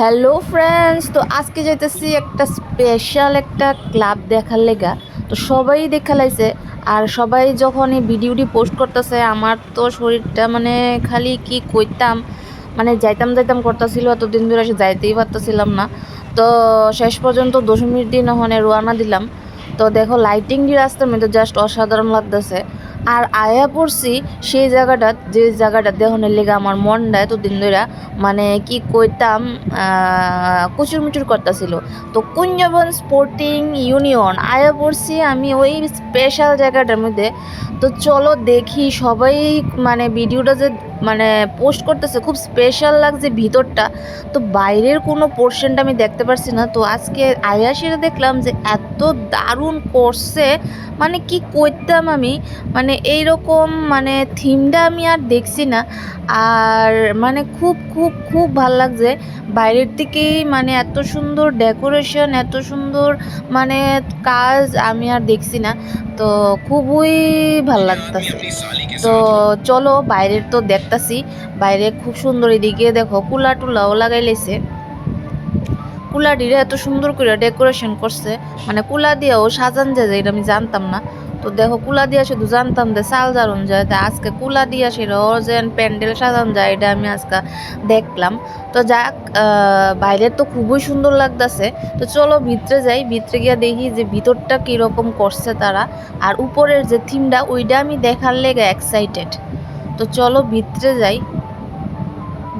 Hello friends তো আজকে যাইতেছি একটা স্পেশাল একটা ক্লাব দেখার লেগা। তো সবাই দেখা লাইছে, আর সবাই যখন এই ভিডিওটি পোস্ট করতেছে, আমার তো শরীরটা মানে খালি কি কইতাম মানে যাইতাম যাইতাম করতেছিল, এতদিন ধরে সে যাইতেই পারতেছিলাম না। তো শেষ পর্যন্ত দশমীর দিন ওখানে রোয়ানা দিলাম। তো দেখো লাইটিং দিয়ে রাস্তার মধ্যে জাস্ট অসাধারণ লাগতেছে। আর আয়া পড়ছি সেই জায়গাটা, যে জায়গাটা দেহনের লেগে আমার মনটা দিন ধরে মানে কি কইতাম কুচুর মুচুর করতেছিল। তো কুঞ্জবন স্পোর্টিং ইউনিয়ন আয়া পড়ছি আমি ওই স্পেশাল জায়গাটার মধ্যে। তো চলো দেখি সবাই মানে ভিডিওটা যে মানে পোস্ট করতেছে, খুব স্পেশাল লাগছে ভিতরটা। তো বাইরের কোনো পোর্শনটা আমি দেখতে পারছি না। তো আজকে আয়া সেটা দেখলাম যে এত দারুণ করছে। মানে কি করতাম আমি? মানে এইরকম মানে থিমটা আমি আর দেখছি না। আর মানে খুব খুব খুব ভালো লাগছে। বাইরের থেকেই মানে এত সুন্দর ডেকোরেশন এত সুন্দর মানে কাজ আমি আর দেখছি না। তো খুবই ভালো লাগতেছে। তো চলো বাইরের তো দেখতাছি, বাইরে খুব সুন্দর এদিকে দেখো কুলা টুলাও লাগাই লেছে কুলাটিরা এত সুন্দর করে ডেকোরেশন করছে মানে কুলা দিয়েও সাজান যায় এটা আমি জানতাম না। তো দেখো কুলা দিয়া শুধু জানতাম যে চাল জারুন যায়, তা আজকে কুলা দিয়া সেটাও যে প্যান্ডেল সাজান যায়, এটা আমি আজকে দেখলাম। তো যাক বাইরের তো খুবই সুন্দর লাগতেছে। তো চলো ভিতরে যাই, ভিতরে গিয়া দেখি যে ভিতরটা কীরকম করছে তারা। আর উপরের যে থিমটা ওইটা আমি দেখার লেগে এক্সাইটেড তো চলো ভিতরে যাই।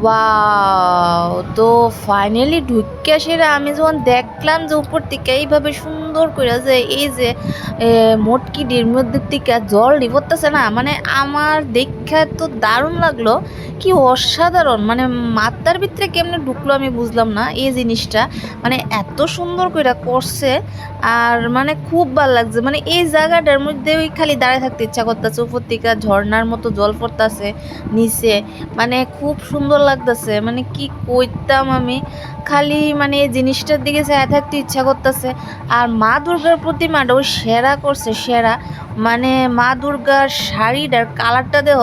ওয়াও, তো ফাইনালি ঢুকে সেরা আমি যখন দেখলাম যে উপর থেকে এইভাবে সুন্দর করে যে এই যে মোটকিটির মধ্যে থেকে জল পড়তেছে না মানে আমার দেখা তো দারুণ লাগল। কি অসাধারণ মানে মাথার ভিতরে কেমনে ঢুকলো আমি বুঝলাম না এই জিনিসটা। মানে এত সুন্দর করে করছে, আর মানে খুব ভালো লাগছে। মানে এই জায়গাটার মধ্যে ওই খালি দাঁড়িয়ে থাকতে ইচ্ছা করতেছে থেকে ঝর্নার মতো জল পড়তেছে, নিচে। মানে খুব সুন্দর লাগতেছে। মানে কি করতাম আমি? খালি মানে এই জিনিসটার দিকে চায় থাকতে ইচ্ছা করতেছে। আর মা দুর্গার প্রতিমাটাও সেরা করছে, সেরা। মানে মা দুর্গার শাড়িটার কালারটা দেহ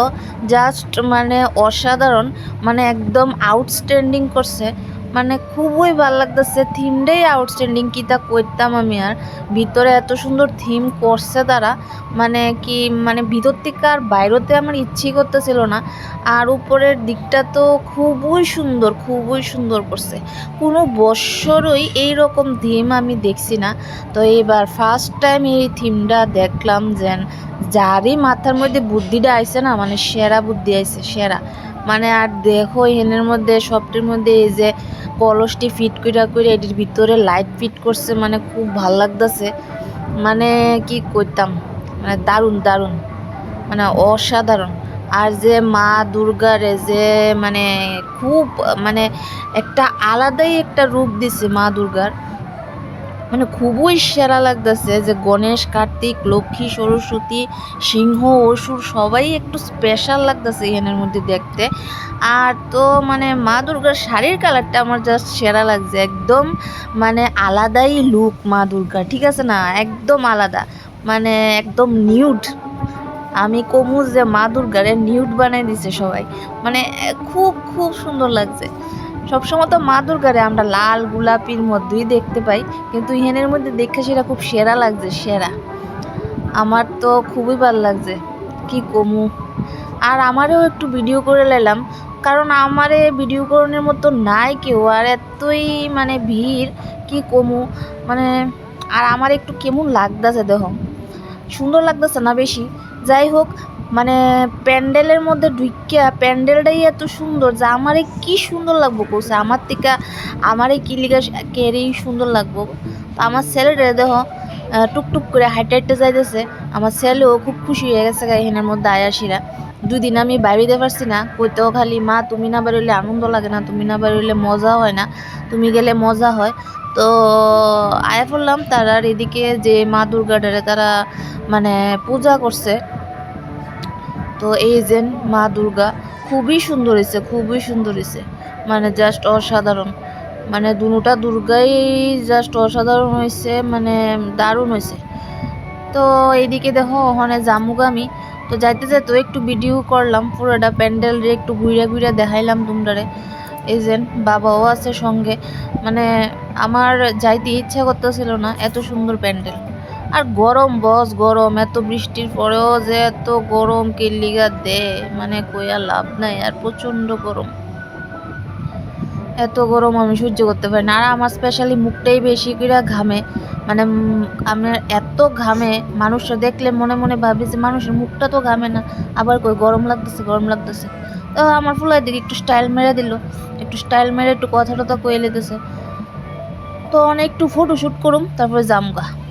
জাস্ট মানে অসাধারণ। মানে একদম আউটস্ট্যান্ডিং করছে। মানে খুবই ভালো লাগতেছে। থিমটাই আউটস্ট্যান্ডিং কি তা করতাম আমি আর। ভিতরে এত সুন্দর থিম করছে তারা। মানে কি মানে ভিতর থেকে আর বাইরেতে আমার ইচ্ছেই করতেছিল না। আর উপরের দিকটা তো খুবই সুন্দর খুবই সুন্দর করছে। কোনো বৎসরই এই রকম থিম আমি দেখছি না। তো এবার ফার্স্ট টাইম এই থিমটা দেখলাম যেন, যারই মাথার মধ্যে বুদ্ধিটা আইছে না মানে সেরা বুদ্ধি আইছে, সেরা। মানে আর দেখো এনের মধ্যে, সবটির মধ্যে এই যে কলসটি ফিট কইরা করে এটির ভিতরে লাইট ফিট করছে মানে খুব ভালো লাগতেছে। মানে কি করতাম মানে দারুণ দারুণ মানে অসাধারণ। আর যে মা দুর্গার যে মানে খুব মানে একটা আলাদাই একটা রূপ দিছে মা দুর্গার। মানে খুবই সেরা লাগতেছে যে গণেশ, কার্তিক, লক্ষ্মী, সরস্বতী, সিংহ, অসুর, সবাই একটু স্পেশাল লাগতেছে এখানের মধ্যে দেখতে। আর তো মানে মা দুর্গার শাড়ির কালারটা আমার জাস্ট সেরা লাগছে, একদম মানে আলাদাই লুক মা দুর্গা ঠিক আছে না? একদম আলাদা মানে একদম নিউড আমি কমু যে মা দুর্গারে নিউড বানাই দিছে সবাই মানে খুব খুব সুন্দর লাগছে। সবসময় তো মা দুর্গারে আমরা লাল, গোলাপির মধ্যেই দেখতে পাই, কিন্তু ইহেনের মধ্যে দেখে সেটা খুব সেরা লাগছে, সেরা। আমার তো খুবই ভালো লাগছে, কি কমু। আর আমারও একটু ভিডিও করে নিলাম, কারণ আমারে ভিডিও করানোর মতো নাই কেউ, আর এতই মানে ভিড়, কি কমু। মানে আর আমার একটু কেমন লাগতেছে দেখো। সুন্দর লাগতেছে না বেশি? যাই হোক মানে প্যান্ডেলের মধ্যে ঢুকিয়া প্যান্ডেলটাই এত সুন্দর যে আমারে কি সুন্দর লাগবো কৌছে আমার থেকে আমারে কি লিগা কেরেই সুন্দর লাগবো। তো আমার ছেলেটা দেখো টুকটুক করে হাইটে হাইটে যাইতেছে। আমার ছেলেও খুব খুশি হয়ে গেছে এখানের মধ্যে আয়াসিরা দুই দিন আমি বাইরে পারছি না, কইতেও খালি, মা, তুমি না বেরোলে আনন্দ লাগে না, তুমি না বেরোলে মজা হয় না, তুমি গেলে মজা হয়। তো আয়া পড়লাম, তারার এদিকে যে মা দুর্গাটারে তারা মানে পূজা করছে। তো এই যে মা দুর্গা, খুবই সুন্দর হয়েছে, খুবই সুন্দর হয়েছে। মানে জাস্ট অসাধারণ। মানে দুটা দুর্গাই জাস্ট অসাধারণ হয়েছে মানে দারুণ হয়েছে। তো এইদিকে দেখো, ওখানে জামুগামি তো যাইতে যাইতে একটু ভিডিও করলাম, পুরোটা প্যান্ডেল রে একটু ঘুরে ঘুরে দেখাইলাম তোমরারে। এই যে বাবাও আছে সঙ্গে। মানে আমার যাইতে ইচ্ছা করতেছিল না, এত সুন্দর প্যান্ডেল। আর গরম বস, গরম। এত বৃষ্টির পরেও যে এত গরম কিল্লিগা দে? মানে কইয়া লাভ নাই, আর প্রচণ্ড গরম। এত গরম আমি সহ্য করতে পারি না। আর আমার স্পেশালি মুখটাই বেশি করে ঘামে। মানে আমার এত ঘামে মানুষরা দেখলে মনে মনে ভাবি যে মানুষের মুখটা তো ঘামে না। আবার কই, গরম লাগতেছে গরম লাগতেছে। তো আমার ফুলাই দিকে একটু স্টাইল মেরে দিল। একটু স্টাইল মেরে একটু কথা টথা কয়ে লেতেছে তো অনেক একটু ফটোশ্যুট করুম, তারপরে জামগা